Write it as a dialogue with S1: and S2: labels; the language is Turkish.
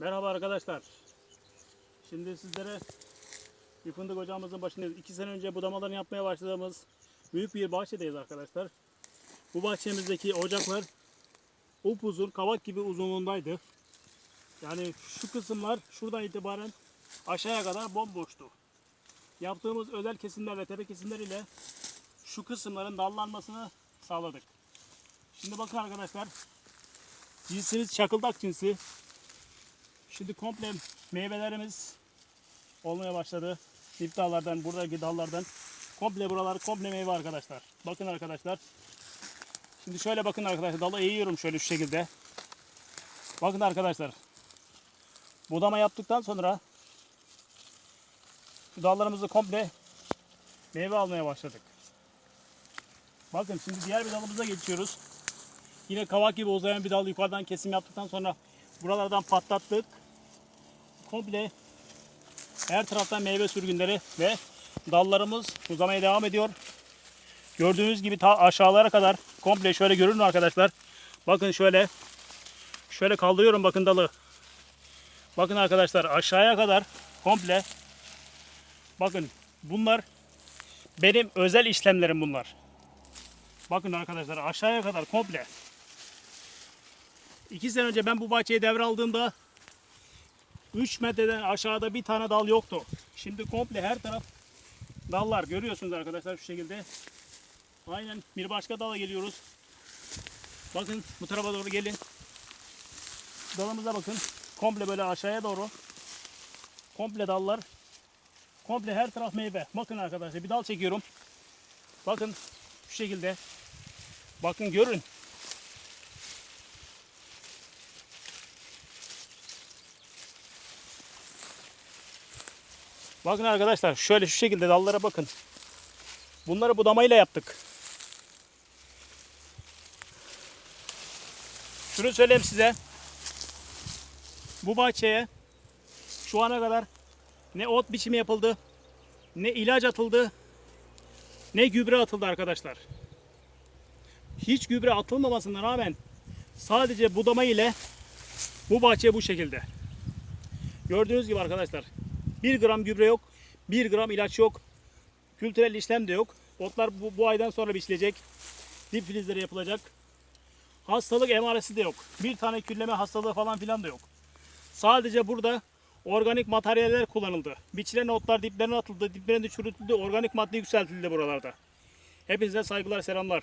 S1: Merhaba arkadaşlar. Şimdi sizlere bir fındık ocağımızın başındayız. İki sene önce budamalarını yapmaya başladığımız büyük bir bahçedeyiz arkadaşlar. Bu bahçemizdeki ocaklar upuzun kavak gibi uzunluğundaydı. Yani şu kısımlar şuradan itibaren aşağıya kadar bomboştu. Yaptığımız özel kesimler ve tepe kesimler ile şu kısımların dallanmasını sağladık. Şimdi bakın arkadaşlar. Cinsimiz çakıldak cinsi. Şimdi komple meyvelerimiz olmaya başladı. Dip dallardan, buradaki dallardan. Komple buralar komple meyve arkadaşlar. Bakın arkadaşlar. Şimdi şöyle bakın arkadaşlar. Dalı eğiyorum şöyle şu şekilde. Bakın arkadaşlar. Budama yaptıktan sonra şu dallarımızı komple meyve almaya başladık. Bakın şimdi diğer bir dalımıza geçiyoruz. Yine kavak gibi uzayan bir dal yukarıdan kesim yaptıktan sonra buralardan patlattık. Komple her taraftan meyve sürgünleri ve dallarımız uzamaya devam ediyor. Gördüğünüz gibi ta aşağılara kadar komple şöyle görünün arkadaşlar. Bakın şöyle şöyle kaldırıyorum bakın dalı. Bakın arkadaşlar aşağıya kadar komple bakın bunlar benim özel işlemlerim bunlar. Bakın arkadaşlar aşağıya kadar komple. İki sene önce ben bu bahçeyi devraldığımda 3 metreden aşağıda bir tane dal yoktu. Şimdi komple her taraf dallar görüyorsunuz arkadaşlar şu şekilde. Aynen bir başka dala geliyoruz. Bakın bu tarafa doğru gelin. Dalımıza bakın. Komple böyle aşağıya doğru. Komple dallar. Komple her taraf meyve. Bakın arkadaşlar bir dal çekiyorum. Bakın şu şekilde. Bakın görün. Bakın arkadaşlar şöyle şu şekilde dallara bakın. Bunları budamayla yaptık. Şunu söyleyeyim size. Bu bahçeye şu ana kadar ne ot biçimi yapıldı, ne ilaç atıldı, ne gübre atıldı arkadaşlar. Hiç gübre atılmamasına rağmen sadece budama ile bu bahçe bu şekilde. Gördüğünüz gibi arkadaşlar 1 gram gübre yok, 1 gram ilaç yok, kültürel işlem de yok. Otlar bu, bu aydan sonra biçilecek, dip filizleri yapılacak. Hastalık emaresi de yok. Bir tane külleme hastalığı falan filan da yok. Sadece burada organik materyaller kullanıldı. Biçilen otlar diplerine atıldı, diplerine çürütüldü, organik madde yükseltildi buralarda. Hepinize saygılar, selamlar.